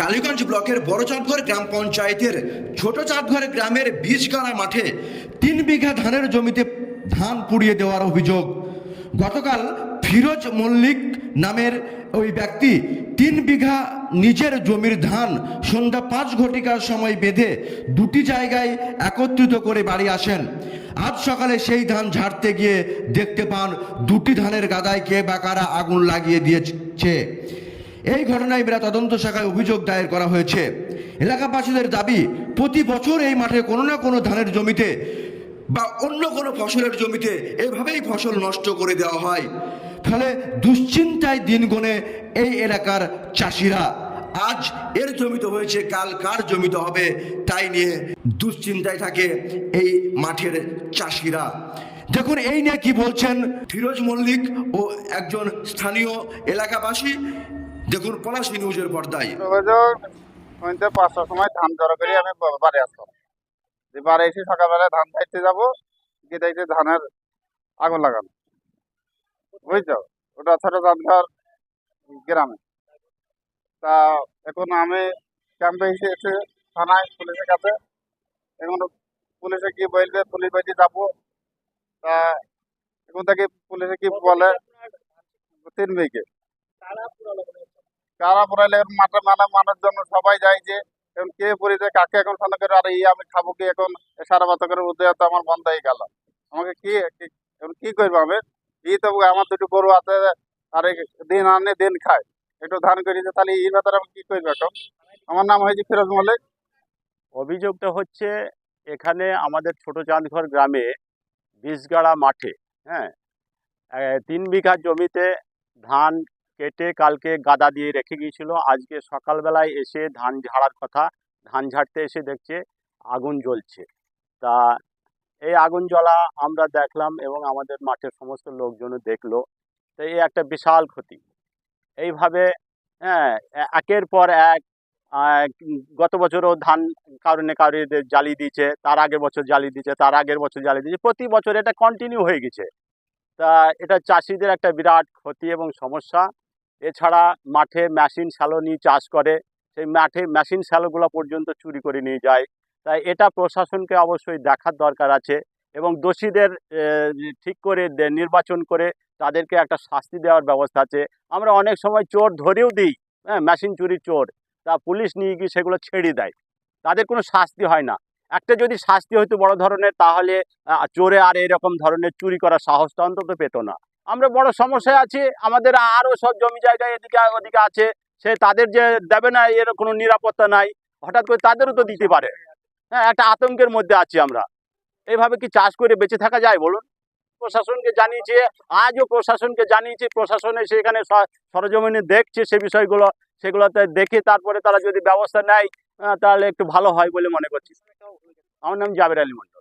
কালীগঞ্জ ব্লকের বড় চাঁদঘর গ্রাম পঞ্চায়েতের ছোট চাঁদঘর গ্রামের বীজগাড়া মাঠে তিন বিঘা ধানের জমিতে ধান পুড়িয়ে দেওয়ার অভিযোগ। গতকাল ফিরোজ মল্লিক নামের ওই ব্যক্তি তিন বিঘা নিজের জমির ধান সন্ধ্যা পাঁচ ঘটিকার সময় বেঁধে দুটি জায়গায় একত্রিত করে বাড়ি আসেন। আজ সকালে সেই ধান ঝাড়তে গিয়ে দেখতে পান দুটি ধানের গাদায় কে বা কারা আগুন লাগিয়ে দিয়েছে। এই ঘটনায় বেড়া তদন্ত শাখায় অভিযোগ দায়ের করা হয়েছে। এলাকাবাসীদের দাবি, প্রতি বছর এই মাঠে কোনো না কোনো ধানের জমিতে বা অন্য কোনো ফসলের জমিতে এভাবেই ফসল নষ্ট করে দেওয়া হয়। ফলে দুশ্চিন্তায় দিন গুনে এই এলাকার চাষিরা, আজ এর জমিতে হয়েছে, কাল কার জমিতে হবে, তাই নিয়ে দুশ্চিন্তায় থাকে এই মাঠের চাষিরা। দেখুন, এই নিয়ে কি বলছেন ফিরোজ মল্লিক ও একজন স্থানীয় এলাকাবাসী। দেখুন, পলাশী নিউজের পর্দায়। যোগাযোগ পাঁচটার সময় ধান জড়ো করে, আমি বাড়ি আসলাম যে বাড়ি এসে সকালবেলা ধান খাইতে যাব, গিয়ে দেখছি ধানের আগুন লাগানো। বুঝছ? ওটা ছোট চাঁদঘর গ্রামে। তা এখন আমি ক্যাম্পে এসে এসে থানায় পুলিশের কাছে, এখন পুলিশে কি বলবে, পুলিশ বাড়ি যাব। তা এখন থেকে পুলিশে কি বলে, তিন বিঘে কারা পড়াইলে এখন মাঠে মানে জন্য সবাই যায় যে, এখন কে পড়েছে, কাকে এখন ফোন করে, আর এই আমি খাব কি এখন? সারা বাতকের উদয় তো আমার বন্ধ হয়ে গেল। আমাকে কি এখন কি করব আমি? এই তো আমার দুটো গরু আছে, আর দিন আনে, দিন খায়। একটু ধান করেছে তাহলে এই ব্যাপারে আমি কি করব এখন? আমার নাম হয়েছে ফিরোজ মল্লিক। অভিযোগটা হচ্ছে, এখানে আমাদের ছোট চাঁদঘর গ্রামে বিষগাড়া মাঠে হ্যাঁ তিন বিঘা জমিতে ধান কেটে কালকে গাদা দিয়ে রেখে গিয়েছিল। আজকে সকালবেলায় এসে ধান ঝাড়ার কথা, ধান ঝাড়তে এসে দেখছে আগুন জ্বলছে। তা এই আগুন জ্বলা আমরা দেখলাম এবং আমাদের মাঠের সমস্ত লোকজনও দেখল। তো এই একটা বিশাল ক্ষতি। এইভাবে হ্যাঁ একের পর এক গত বছরও ধান কারণে কারণে জ্বালিয়ে দিয়েছে, তার আগের বছর জ্বালিয়ে দিয়েছে, তার আগের বছর জ্বালিয়ে দিয়েছে, প্রতি বছর এটা কন্টিনিউ হয়ে গেছে। তা এটা চাষিদের একটা বিরাট ক্ষতি এবং সমস্যা। এছাড়া মাঠে মেশিন শ্যালো নিয়ে চাষ করে। সেই মাঠে মেশিন শ্যালোগুলো পর্যন্ত চুরি করে নিয়ে যায়। তাই এটা প্রশাসনকে অবশ্যই দেখার দরকার আছে এবং দোষীদের ঠিক করে নির্বাচন করে তাদেরকে একটা শাস্তি দেওয়ার ব্যবস্থা আছে। আমরা অনেক সময় চোর ধরেও দিই হ্যাঁ মেশিন চুরি চোর। তা পুলিশ নিয়ে গিয়ে সেগুলো ছেড়ে দেয়। তাদের কোনো শাস্তি হয় না। একটা যদি শাস্তি হতো বড় ধরনের, তাহলে চোরে আর এরকম ধরনের চুরি করার সাহসটা অন্তত পেতো না। আমরা বড় সমস্যায় আছি, আমাদের আরও সব জমি জায়গায় এদিকে, ওদিকে আছে, সে তাদের যে দেবে না, এর কোনো নিরাপত্তা নাই, হঠাৎ করে তাদেরও তো দিতে পারে। হ্যাঁ একটা আতঙ্কের মধ্যে আছি আমরা। এইভাবে কি চাষ করে বেঁচে থাকা যায় বলুন? প্রশাসনকে জানিয়েছে, আজও প্রশাসনকে জানিয়েছে, প্রশাসনে সেখানে সরজমিনে দেখছে সে বিষয়গুলো, সেগুলোতে দেখে তারপরে তারা যদি ব্যবস্থা নেয় তাহলে একটু ভালো হয় বলে মনে করছি। আমার নাম জাবের আলী মন্ডল